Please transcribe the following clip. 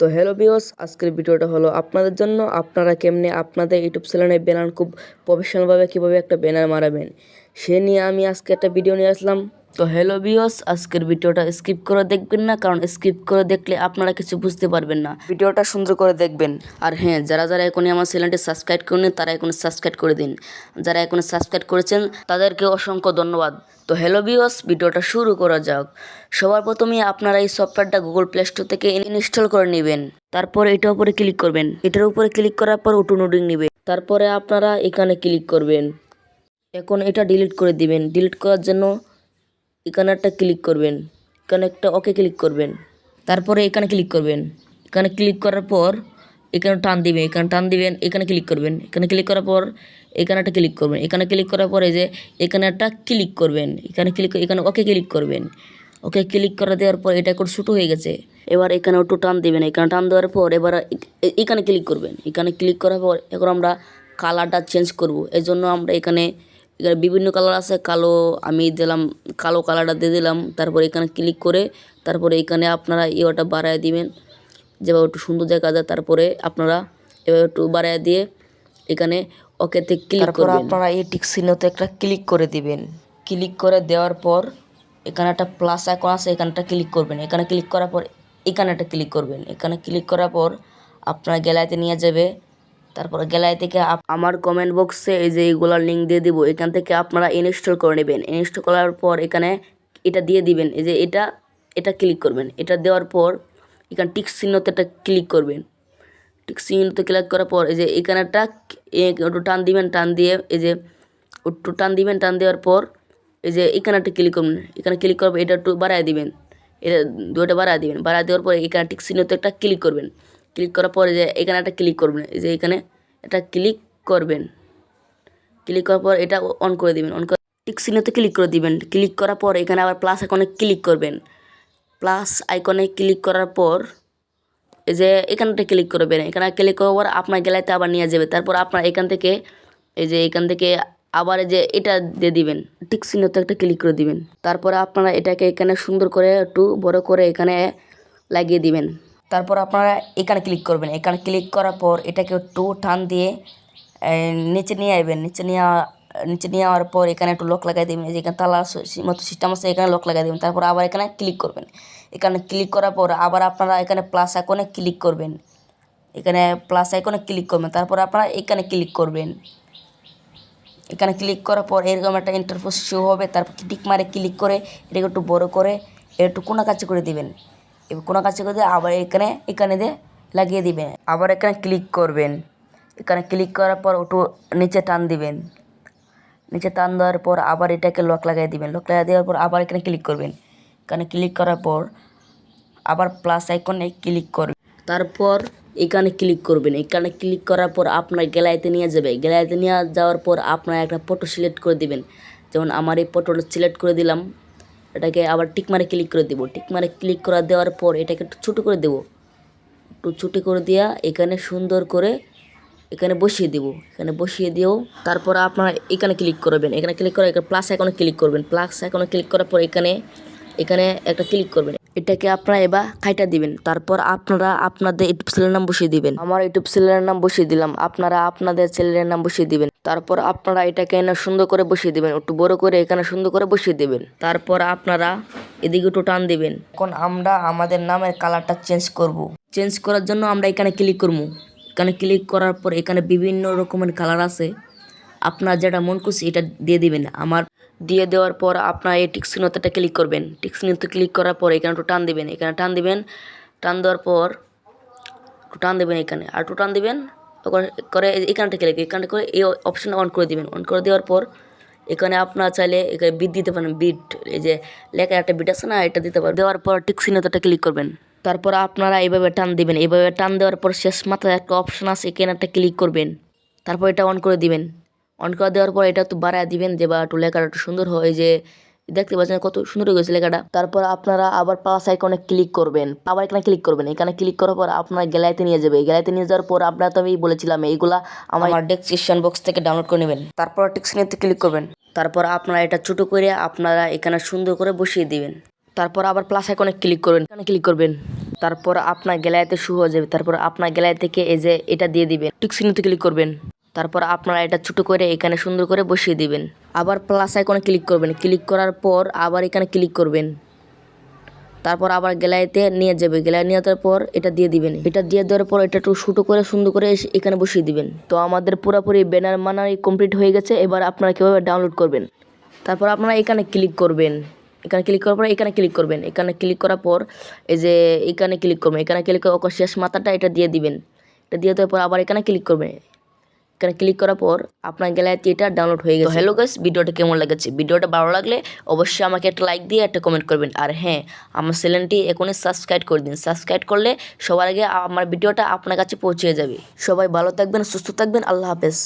তো হ্যালো বিওস আজকের ভিডিওটা হলো আপনাদের জন্য। আপনারা কেমনে আপনাদের ইউটিউব চ্যানেলে ব্যানার খুব প্রফেশনালভাবে কীভাবে একটা ব্যানার মারাবেন সে নিয়ে আমি আজকে একটা ভিডিও নিয়ে আসলাম। তো হ্যালো বিওস আজকের ভিডিওটা স্কিপ করে দেখবেন না কারণ স্কিপ করে দেখলে আপনারা কিছু বুঝতে পারবেন না। ভিডিওটা সুন্দর করে দেখবেন। আর হ্যাঁ যারা যারা এখনই আমার চ্যানেলটি সাবস্ক্রাইব করেন তারা এখন সাবস্ক্রাইব করে দিন। যারা এখন সাবস্ক্রাইব করেছেন তাদেরকে অসংখ্য ধন্যবাদ। তো হ্যালো বিওস ভিডিওটা শুরু করা যাক। সবার প্রথমে আপনারা এই সফটওয়্যারটা গুগল প্লে স্টোর থেকে ইনস্টল করে নেবেন। তারপর এটার উপরে ক্লিক করবেন। এটার উপরে ক্লিক করার পর অটো নোডিং নেবে। তারপরে আপনারা এখানে ক্লিক করবেন। এখন এটা ডিলিট করে দিবেন। ডিলিট করার জন্য এখানে একটা ক্লিক করবেন। এখানে একটা ওকে ক্লিক করবেন। তারপরে এখানে ক্লিক করবেন। এখানে ক্লিক করার পর এখানে টান দিবেন। এখানে টান দিবেন, এখানে ক্লিক করবেন। এখানে ক্লিক করার পর এখানে একটা ক্লিক করবেন। এখানে ক্লিক করার পরে যে এখানে একটা ক্লিক করবেন। এখানে ক্লিক এখানে ওকে ক্লিক করবেন। ওকে ক্লিক করে দেওয়ার পর এটা একটু ছোটো হয়ে গেছে। এবার এখানে একটু টান দিবেন। এখানে টান দেওয়ার পর এবার এখানে ক্লিক করবেন। এখানে ক্লিক করার পর এখন আমরা কালারটা চেঞ্জ করব। এই জন্য আমরা এখানে এখানে বিভিন্ন কালার আছে কালো আমি দিলাম কালো কালারটা দিয়ে দিলাম তারপর এখানে ক্লিক করে তারপরে এখানে আপনারা ইয়েটা বাড়ায় দিবেন। যেভাবে একটু সুন্দর দেখা যায় তারপরে আপনারা এভাবে একটু বাড়ায় দিয়ে এখানে ওকেতে ক্লিক করবেন। আপনারা এই টিক চিহ্নতে একটা ক্লিক করে দিবেন। ক্লিক করে দেওয়ার পর এখানে একটা প্লাস আইকন আছে এখানটা ক্লিক করবেন। এখানে ক্লিক করার পর এখানে একটা ক্লিক করবেন। এখানে ক্লিক করার পর আপনার গ্যালারিতে নিয়ে যাবে। তারপর গ্যালারি থেকে আমার কমেন্ট বক্সে এই যে এইগুলোর লিঙ্ক দিয়ে দিব, এখান থেকে আপনারা ইনস্টল করে নেবেন। ইনস্টল করার পর এখানে এটা দিয়ে দিবেন। এই যে এটা এটা ক্লিক করবেন। এটা দেওয়ার পর এখানে টিক চিহ্নতে একটা ক্লিক করবেন। টিক চিহ্নতে ক্লিক করার পর এই যে এখানে একটা একটু টান দিবেন, টান দিয়ে এই যে একটু টান দিবেন, টান দেওয়ার পর এই যে এখানে একটা ক্লিক করবেন। এখানে ক্লিক করবেন এটা একটু বাড়ায় দিবেন। এটা দুটো বাড়ায় দিবেন। বাড়ায় দেওয়ার পরে এখানে টিক চিহ্নতে একটা ক্লিক করবেন। ক্লিক করার পরে যে এখানে একটা ক্লিক করবেন, এই যে এখানে একটা ক্লিক করবেন। ক্লিক করার পর এটা অন করে দিবেন অন করে টিক চিহ্নতে ক্লিক করে দিবেন। ক্লিক করার পর এখানে আবার প্লাস আইকনে ক্লিক করবেন। প্লাস আইকনে ক্লিক করার পর এই যে এখানটা ক্লিক করবেন। এখানে ক্লিক করার পর আপনার গ্যালারিতে আবার নিয়ে যাবে। তারপর আপনার এখান থেকে, এই যে এখান থেকে আবার যে এটা দিয়ে দিবেন। টিক চিহ্নতে একটা ক্লিক করে দিবেন। তারপরে আপনারা এটাকে এখানে সুন্দর করে একটু বড় করে এখানে লাগিয়ে দিবেন। তারপর আপনারা এখানে ক্লিক করবেন। এখানে ক্লিক করার পর এটাকে একটু টান দিয়ে নিচে নিয়ে আসবেন নিচে নিয়ে নিচে নিয়ে আওয়ার পর এখানে একটু লক লাগাই দেবেন। যেখানে তালা মতো সিস্টেম আছে, এখানে লক লাগাই দেবেন। তারপর আবার এখানে ক্লিক করবেন। এখানে ক্লিক করার পর আবার আপনারা এখানে প্লাস আইকনে ক্লিক করবেন। এখানে প্লাস আইকনে ক্লিক করবেন। তারপর আপনারা এখানে ক্লিক করবেন। এখানে ক্লিক করার পর এরকম একটা ইন্টারফেস শো হবে। তারপর টিক মারে ক্লিক করে, এটাকে একটু বড় করে একটু কোনা কাছে করে দিবেন। কোনা কাছে করে আবার এখানে এখানে দিয়ে লাগিয়ে দিবেন। আবার এখানে ক্লিক করবেন। এখানে ক্লিক করার পর একটু নিচে টান দিবেন। নিচে টান দেওয়ার পর আবার এটাকে লক লাগাই দিবেন। লক লাগাই দেওয়ার পর আবার এখানে ক্লিক করবেন। এখানে ক্লিক করার পর আবার প্লাস আইকনে ক্লিক করবেন। তারপর এখানে ক্লিক করবেন। এখানে ক্লিক করার পর আপনার গ্যালারিতে নিয়ে যাবে। গ্যালারিতে নিয়ে যাওয়ার পর আপনার একটা ফটো সিলেক্ট করে দিবেন। যেমন আমার এই ফটোটা সিলেক্ট করে দিলাম। এটাকে আবার টিক মারে ক্লিক করে দেবো। টিক মারে ক্লিক করা দেওয়ার পর এটাকে একটু ছোটো করে দেবো। একটু ছোটো করে দেওয়া এখানে সুন্দর করে এখানে বসিয়ে দেবো। এখানে বসিয়ে দিয়েও তারপর আপনারা এখানে ক্লিক করবেন। এখানে ক্লিক করে প্লাস আইকনে ক্লিক করবেন। প্লাস আইকনে ক্লিক করার পর এখানে এখানে একটা ক্লিক করবেন। এটাকে আপনারা এবার খাইটা দিবেন। তারপর আপনারা আপনাদের ইউটিউব চ্যানেলের নাম বসিয়ে দিবেন। আমার ইউটিউব চ্যানেলের নাম বসিয়ে দিলাম। আপনারা আপনাদের চ্যানেলের নাম বসিয়ে দিবেন। তারপর আপনারা এটাকে এনে সুন্দর করে বসিয়ে দিবেন। একটু বড় করে এখানে সুন্দর করে বসিয়ে দিবেন। তারপর আপনারা এদিকে একটু টান দিবেন। এখন আমরা আমাদের নামের কালারটা চেঞ্জ করব। চেঞ্জ করার জন্য আমরা এখানে ক্লিক করব। এখানে ক্লিক করার পর এখানে বিভিন্ন রকমের কালার আছে। আপনার যেটা মন খুশি এটা দিয়ে দিবেন। আমার দিয়ে দেওয়ার পর আপনার এই টিক্সিনোতে ক্লিক করবেন। টিক্সিনোতে ক্লিক করার পর এখানে একটু টান দিবেন। এখানে টান দিবেন। টান দেওয়ার পর একটু টান দেবেন এখানে। আর একটু টান দিবেন করে- এখানটা ক্লিক এখানটা করে এই অপশানটা অন করে দিবেন। অন করে দেওয়ার পর এখানে আপনার চাইলে এখানে বিট দিতে পারেন। বিট এই যে লেখা একটা বিট আছে না, এটা দিতে পারেন। দেওয়ার পর টিক্সিনোতে ক্লিক করবেন। তারপর আপনারা এইভাবে টান দিবেন। এইভাবে টান দেওয়ার পর শেষ মাথায় একটা অপশন আছে, এখানে একটা ক্লিক করবেন। তারপর এটা অন করে দিবেন। অন করে দেওয়ার পর এটা একটু বাড়ায় দিবেন যে বা একটু লেখাটা একটু সুন্দর হয় যে দেখতে পাচ্ছেন কত সুন্দর হয়ে গেছে লেখাটা। তারপর আপনারা আবার প্লাস আইকনে ক্লিক করবেন আবার এখানে ক্লিক করবেন। এখানে ক্লিক করার পর আপনার গ্যালারিতে নিয়ে যাবে। গ্যালারিতে নিয়ে যাওয়ার পর আপনার তো আমি বলেছিলাম, এইগুলা আমার ডেসক্রিপশন বক্স থেকে ডাউনলোড করে নেবেন। তারপর টিক্সিনেতে ক্লিক করবেন। তারপর আপনারা এটা ছোটো করে আপনারা এখানে সুন্দর করে বসিয়ে দিবেন। তারপর আবার প্লাস আইকনে ক্লিক করবেন, এখানে ক্লিক করবেন। তারপর আপনার গ্যালারিতে শুরু হয়ে যাবে। তারপর আপনার গ্যালারি থেকে এই যে এটা দিয়ে দিবেন টিক চিহ্নতে ক্লিক করবেন। তারপর আপনারা এটা ছোটো করে এখানে সুন্দর করে বসিয়ে দিবেন। আবার প্লাস আইকনে ক্লিক করবেন। ক্লিক করার পর আবার এখানে ক্লিক করবেন। তারপর আবার গ্যালারিতে নিয়ে যাবে। গ্যালারি নিয়ে যাওয়ার পর এটা দিয়ে দিবেন। এটা দিয়ে দেওয়ার পর এটা একটু ছোটো করে সুন্দর করে এখানে বসিয়ে দিবেন। তো আমাদের পুরোপুরি ব্যানার মানারি কমপ্লিট হয়ে গেছে। এবার আপনারা কীভাবে ডাউনলোড করবেন? তারপর আপনারা এখানে ক্লিক করবেন। এখানে ক্লিক করার পর এখানে ক্লিক করবেন। এখানে ক্লিক করার পর এই যে এখানে ক্লিক করবেন। এখানে ক্লিক করে ওকে শেষ মাথাটা এটা দিয়ে দিবেন। এটা দিয়ে দেওয়ার পর আবার এখানে ক্লিক করবেন। এখানে ক্লিক করার পর আপনার গ্যালারিতে এটা ডাউনলোড হয়ে গেছে। হ্যালো গাইস ভিডিওটা কেমন লেগেছে? ভিডিওটা ভালো লাগলে অবশ্যই আমাকে একটা লাইক দিয়ে একটা কমেন্ট করবেন। আর হ্যাঁ আমার চ্যানেলটি এখনই সাবস্ক্রাইব করে দিন। সাবস্ক্রাইব করলে সবার আগে আমার ভিডিওটা আপনার কাছে পৌঁছে যাবে। সবাই ভালো থাকবেন, সুস্থ থাকবেন, আল্লাহ হাফেজ।